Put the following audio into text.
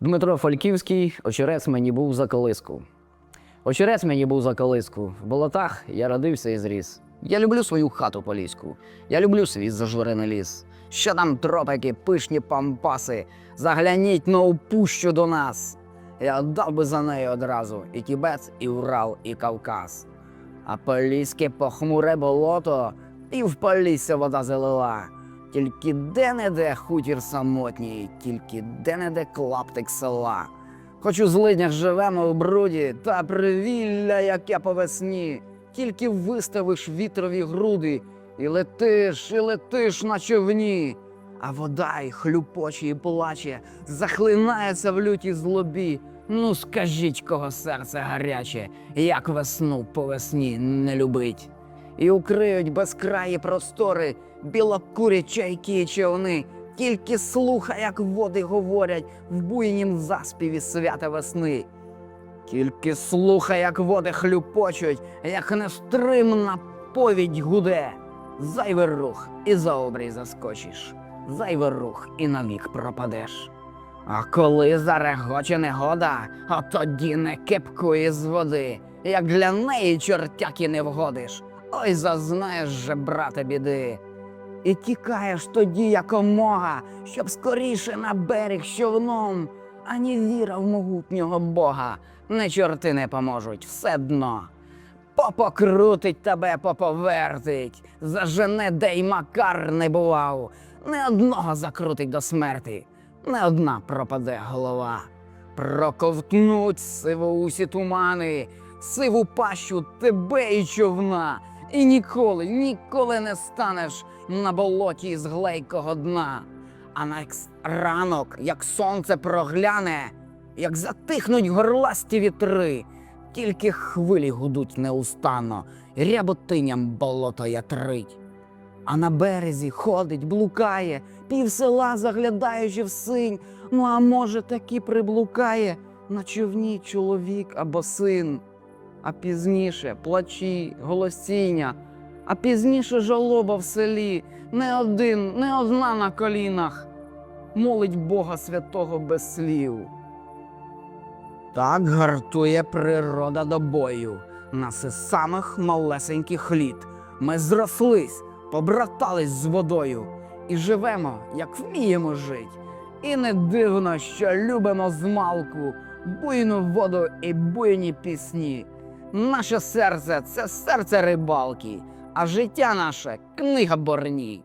Дмитро Фальківський, очерець мені був за колиску. Очерець мені був за колиску. В болотах я родився і зріс. Я люблю свою хату поліську. Я люблю свій зажурений ліс. Що там тропики, пишні пампаси, загляніть на опущу до нас. Я дав би за неї одразу і Тібет, і Урал, і Кавказ. А поліське похмуре болото, пів полісся вода залила. Тільки де-не-де хутір самотній, тільки де-не-де клаптик села. Хоч у злиднях живемо в бруді, та привілля, яке по весні. Тільки виставиш вітрові груди, і летиш, і летиш на човні. А вода й хлюпоче і плаче, захлинається в лютій злобі. Ну скажіть, кого серце гаряче, як весну по весні не любить. І укриють безкраї простори, білокурі чайки і човни. Тільки слухай, як води говорять в буйнім заспіві свята весни. Тільки слухай, як води хлюпочуть, як нестримна повідь гуде. Зайвий рух і за обрій заскочиш, зайвий рух і навік пропадеш. А коли зарегоче негода, а тоді не кипкує з води, як для неї чортяки не вгодиш. Ой, зазнаєш же, брате, біди. І тікаєш тоді якомога, щоб скоріше на берег човном, ані віра в могутнього Бога. Не чорти не поможуть, все дно. Попокрутить тебе, поповертить, зажене, де й макар не бував. Не одного закрутить до смерти, не одна пропаде голова. Проковтнуть сивоусі тумани, сиву пащу тебе і човна. І ніколи, ніколи не станеш на болоті з глейкого дна. А на ранок, як сонце прогляне, як затихнуть горласті вітри, тільки хвилі гудуть неустанно, ряботиням болото ятрить. А на березі ходить, блукає, пів села заглядаючи в синь. Ну, а може, таки приблукає на човні чоловік або син. А пізніше плачі, голосіння, а пізніше жалоба в селі, не один, не одна на колінах, молить Бога святого без слів. Так гартує природа до бою, нас із самих малесеньких літ. Ми зрослись, побратались з водою і живемо, як вміємо жить. І не дивно, що любимо змалку, буйну воду і буйні пісні. Наше серце це серце рибалки, а життя наше книга борні.